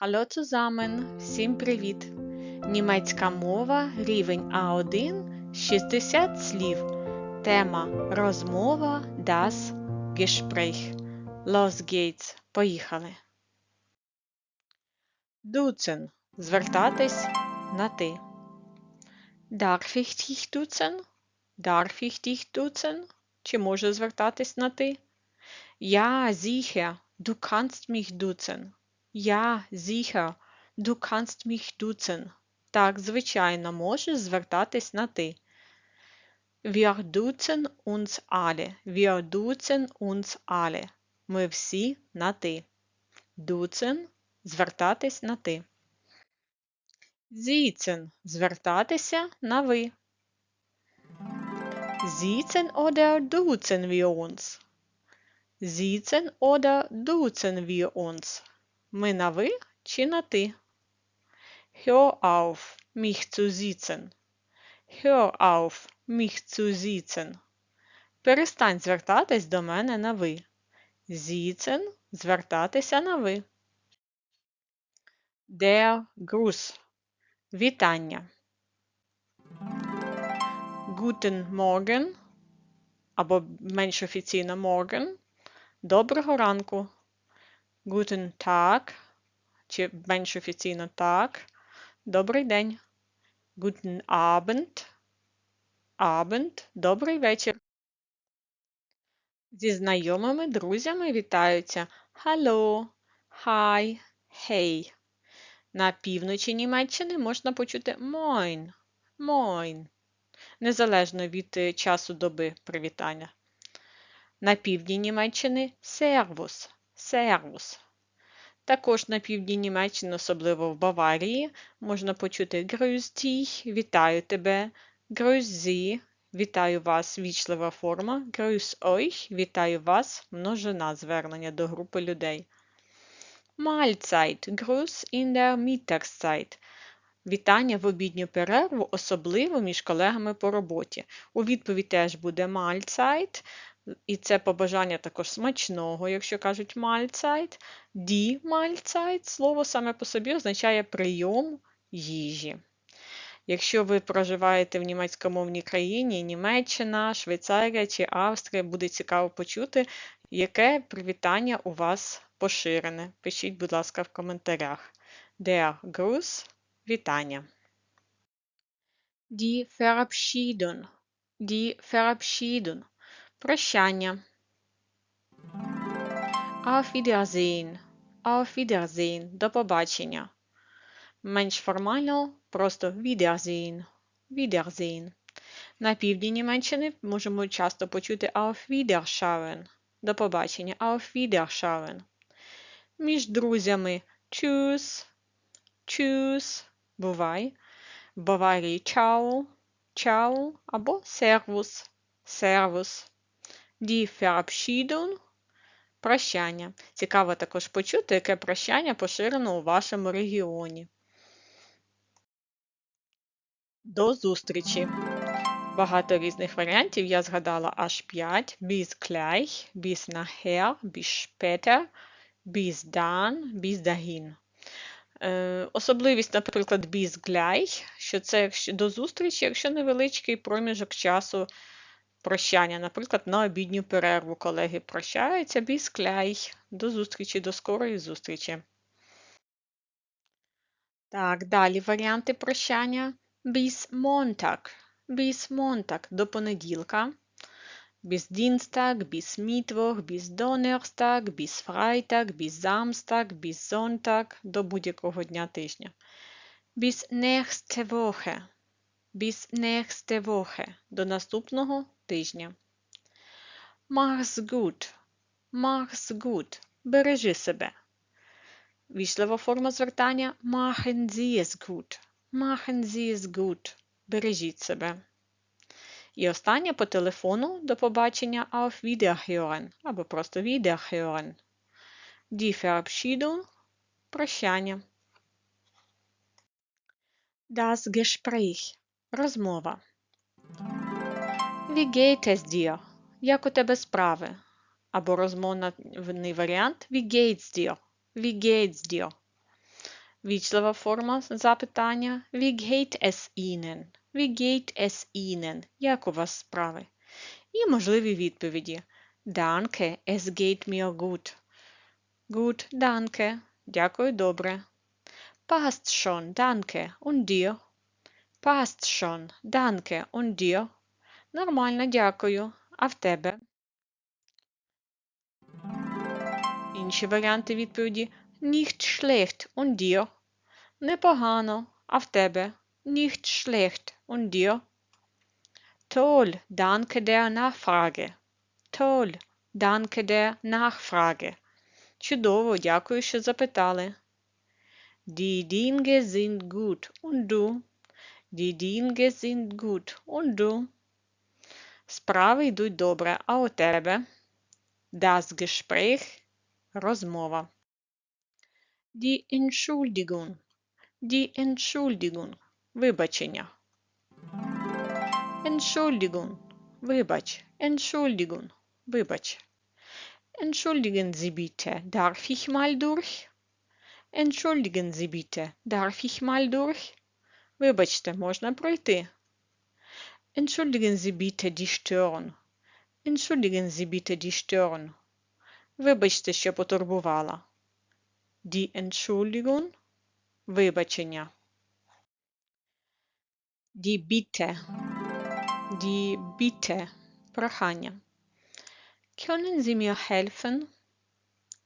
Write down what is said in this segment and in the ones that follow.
Hallo zusammen! Всім привіт! Німецька мова, рівень А1, 60 слів. Тема розмова das Gespräch. Los geht's. Поїхали. Дуцен. Звертатись на ти. Darf ich dich duzen? Darf ich dich duzen? Чи можу звертатись на ти? Ja, sicher. Du kannst mich duzen. Ja, sicher. Du kannst mich duzen. Так, звичайно, можеш звертатись на ти. Wir duzen uns alle. Wir duzen uns alle. Ми всі на ти. Duzen – звертатись на ти. Сіцен – звертатися на ви. Siezen oder duzen wir uns? Siezen oder duzen wir uns? Ми на ви чи на ти? Hör auf, mich zu siezen. Hör auf, mich zu siezen. Перестань звертатись до мене на ви. Siezen – звертатися на ви. Der Gruß – вітання. Guten Morgen або менш офіційно Morgen. Доброго ранку. Guten Tag чи менш офіційно так. Добрий день. Guten Abend. Abend. Добрий вечір. Зі знайомими друзями вітаються Hallo, Hi, Hey. На півночі Німеччини можна почути Moin, Moin. Незалежно від е, часу доби привітання. На півдні Німеччини Servus, Servus. Також на півдні Німеччини, особливо в Баварії, можна почути Grüß вітаю тебе, Grüß вітаю вас, вічлива форма, Grüß euch, вітаю вас, множина звернення до групи людей. Mahlzeit, Gruß in. Вітання в обідню перерву, особливо між колегами по роботі. У відповідь теж буде Mahlzeit, і це побажання також смачного, якщо кажуть Mahlzeit. Die Mahlzeit, слово саме по собі означає прийом їжі. Якщо ви проживаєте в німецькомовній країні, Німеччина, Швейцарія чи Австрія, буде цікаво почути, яке привітання у вас поширене. Пишіть, будь ласка, в коментарях. Der Gruß – вітання. Die Verabschiedung. Die Verabschiedung. Прощання. Auf Wiedersehen. Auf Wiedersehen. До побачення. Менш формально просто Wiedersehen. Wiedersehen. На півдні Німеччини можемо часто почути Auf Wiederschauen. До побачення. Auf Wiederschauen. Між друзями Tschüss. Tschüss. Бувай. В Баварії Ciao. Ciao або Servus. Servus. Die Verabschiedung – прощання. Цікаво також почути, яке прощання поширено у вашому регіоні. До зустрічі! Багато різних варіантів я згадала аж 5. Bis gleich, bis nachher, bis später, bis dann, bis dahin. Е, особливість, наприклад, bis gleich, що це до зустрічі, якщо невеличкий проміжок часу прощання. Наприклад, на обідню перерву колеги прощаються, gleich. До зустрічі, до скорої зустрічі. Так, далі варіанти прощання. Bis Montag. Bis Montag до понеділка. Bis Dienstag, bis Mittwoch, bis Donnerstag, bis Freitag, bis Samstag, bis Sonntag до будь-якого дня тижня. Woche. Bis nächste Woche до наступного тижня. Mach's gut. Mach's gut. Бережи себе. Вічлива форма звертання machen Sie es gut. Machen Sie es gut. Бережіть себе. І останнє по телефону до побачення auf Wiederhören або просто Wiederhören. Die Verabschiedung – прощання. Das Gespräch – розмова. Es dir? Як у тебе справи? Або розмовний варіант geht's dir? Вічлива форма запитання Ihnen? Wie geht es Ihnen? Як у вас справи? І можливі відповіді Danke, es geht mir gut. Gut, danke. Дякую, добре. Passt schon, danke. Und dir? Passt schon, danke. Und dir? Нормально, дякую. А в тебе? Інші варіанти відповіді Nicht schlecht. Und dir? Непогано. А в тебе? Nicht schlecht. Und dir? Toll, danke der Nachfrage. Toll, danke der Nachfrage. Чудово, дякую, що запитали. Die Dinge sind gut. Und du? Die Dinge sind gut. Und du? Справи йдуть добре, а у тебе? Das Gespräch – розмова. Die Entschuldigung. Die Entschuldigung – вибачення. Entschuldigung – вибач. Entschuldigung – вибач. Entschuldigen Sie bitte, darf ich mal durch? Entschuldigen Sie bitte, darf ich mal durch? Вибачте, можна пройти. Entschuldigen Sie bitte die Stören. Entschuldigen Sie bitte die Stören. Вибачте, що потурбувала. Die Entschuldigung – вибачення. Die Bitte. Die Bitte – прохання. Können Sie mir helfen?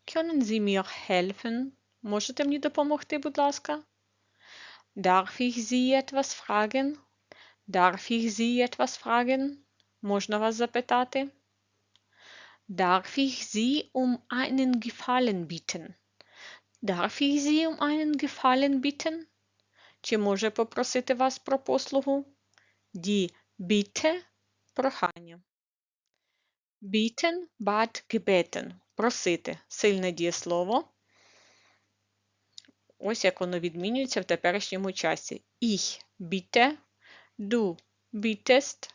Können Sie mir helfen? Можете мені допомогти, будь ласка? Darf ich Sie etwas fragen? Darf ich Sie etwas fragen? Можна вас запитати? Darf ich Sie um einen Gefallen bitten? Darf ich Sie um einen Gefallen bitten? Чи може попросити вас про послугу? Die Bitte – прохання. Bitten, but gebeten – просити. Сильне дієслово. Ось як воно відмінюється в теперішньому часі. Ich bitte, du bittest,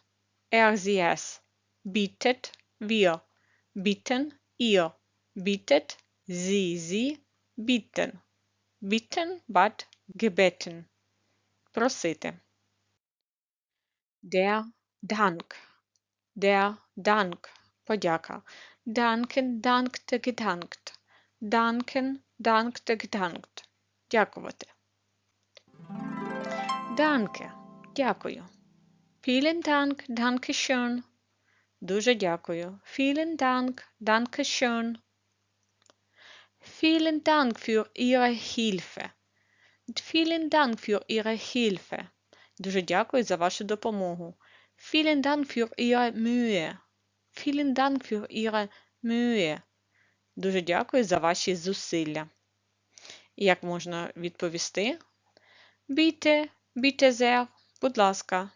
er sie es, bittet, wir bitten, ihr bittet, sie sie bitten. Bitten, but gebeten. Просити. Der Dank. Der Dank. Подяка. Danken, dankte, gedankt. Danken, dankte, gedankt. Дякувати. Danke. Дякую. Vielen Dank, danke schön. Дуже дякую. Vielen Dank, danke schön. Vielen Dank für Ihre Hilfe. Vielen Dank für Ihre Hilfe. Дуже дякую за вашу допомогу. Vielen Dank für Ihre Mühe. Vielen Dank für Ihre Mühe. Дуже дякую за ваші зусилля. Як можна відповісти? Bitte, bitte sehr. Будь ласка,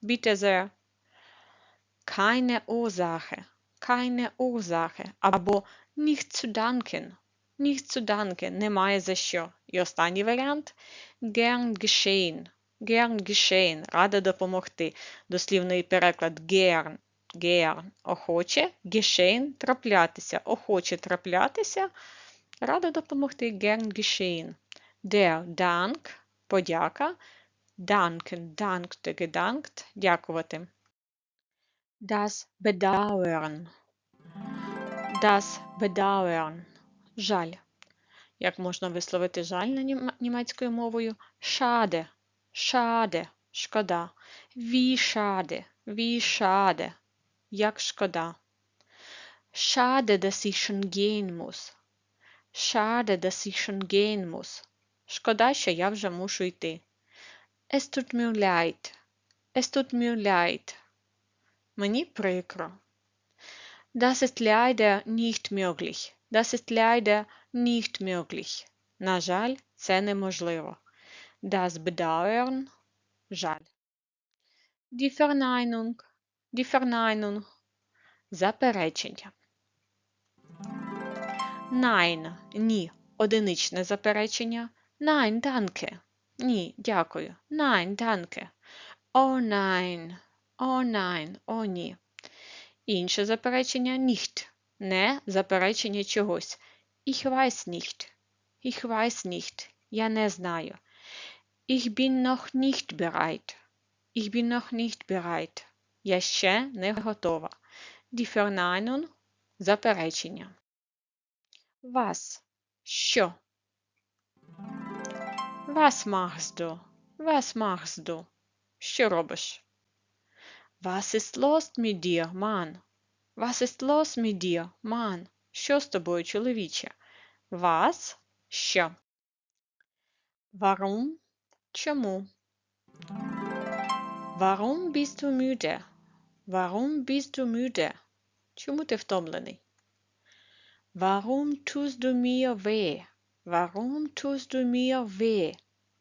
bitte sehr. Keine Ursache. Keine Ursache. Або. Немає за що. І останній варіант gern geschehen. Gern geschehen. Рада допомогти. Дослівний переклад gern. Gern. Охоче. Geschehen. Траплятися. Охоче траплятися. Рада допомогти gern geschehen. Der Dank. Подяка. Danken. Dankte. Gedankt. Дякувати. Das Bedauern. Das Bedauern. Жаль. Як можна висловити жаль на німецькою мовою? Schade. Schade. Шкода. Wie schade. Wie schade. Як шкода. Schade, dass ich schon gehen muss. Schade, dass ich schon gehen muss. Шкода, що я вже мушу йти. Es tut mir leid. Es tut mir leid. Мені прикро. Das ist leider nicht möglich. Das ist leider nicht möglich. На жаль, це неможливо. Das Bedauern – жаль. Die Verneinung – die Verneinung – заперечення. Nein – ні. Одиничне заперечення. Nein, danke. Ні, дякую. Nein, danke. Oh nein. Oh nein. О ні. Інше заперечення nicht. Не заперечення чогось. Я не знаю. Я ще не готова. Verneinung – заперечення. Was? Що? Was machst du? Was machst du? Що робиш? Was ist los mit dir, Mann? Was ist los mit dir, Mann? Що з тобою, чоловіче? Was? Що? Warum? Чому? Warum bist du müde? Warum bist du müde? Чому ти втомлений? Warum tust du mir weh? Warum tust du mir weh?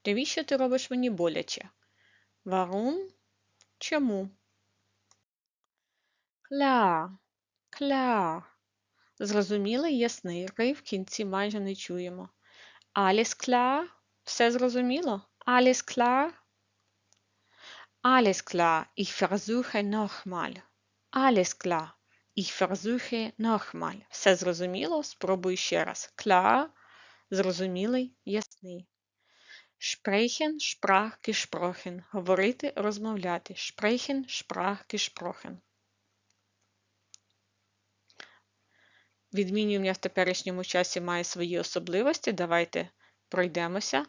Навіщо ти робиш мені боляче? Warum? Чому? Klar, klar. Зрозумілий, ясний. Ри в кінці майже не чуємо. Alles klar? Все зрозуміло? Alles klar? Alles klar, ich versuche nochmal. Alles klar, ich versuche nochmal. Все зрозуміло? Спробуй ще раз. Klar, зрозумілий, ясний. Sprechen, sprach, gesprochen. Говорити, розмовляти. Sprechen, sprach, gesprochen. Відмінювання в теперішньому часі має свої особливості. Давайте пройдемося.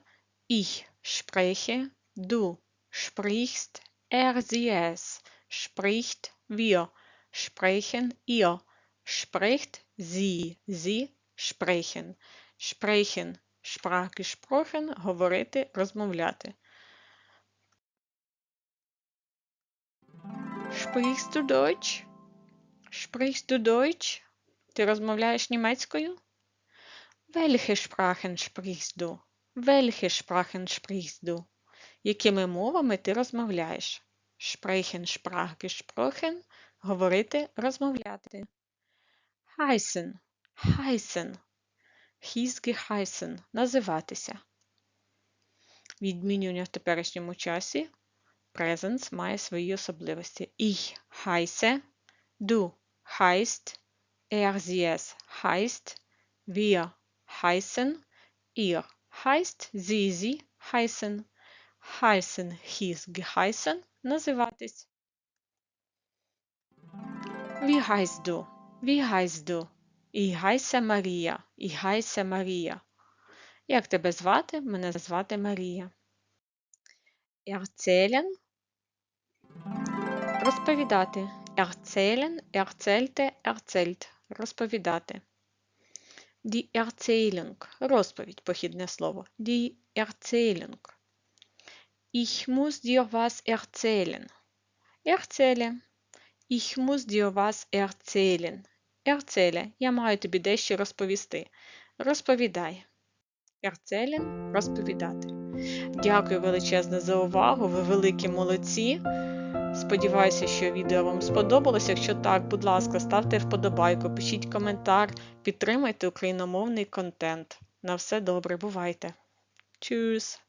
Ich spreche, du sprichst, er, sie, es, spricht, wir, sprechen, ihr, spricht, sie, sie, sprechen, sprechen, sprach, gesprochen, говорити, розмовляти. Sprichst du Deutsch? Sprichst du Deutsch? Ти розмовляєш німецькою? Welche Sprachen sprichst du? Welche Sprachen sprichst du? Якими мовами ти розмовляєш? Sprechen, sprach, gesprochen – говорити, розмовляти. Heißen, heißen, hieß – називатися. Відмінювання в теперішньому часі presence має свої особливості. Ich heiße, du heißt, er, sie, es heißt, wir heißen, ihr heißt, sie, sie heißen, heißen, hieß, geheißen – називатись. Wie heißt du? Wie heißt du? Ich heiße Марія. Ich heiße Марія. Як тебе звати? Мене звати Марія. Erzählen – розповідати. Erzählen, erzählte, erzählt – розповідати. Die Erzählung – розповідь, похідне слово. Die Erzählung. Ich muss dir was erzählen. Erzähle. Ich muss dir was erzählen. Erzähle. Я маю тобі дещо розповісти. Розповідай. Erzählen – розповідати. Дякую величезне за увагу. Ви великі молодці. Сподіваюся, що відео вам сподобалось. Якщо так, будь ласка, ставте вподобайку, пишіть коментар, підтримайте україномовний контент. На все добре, бувайте. Tschüss!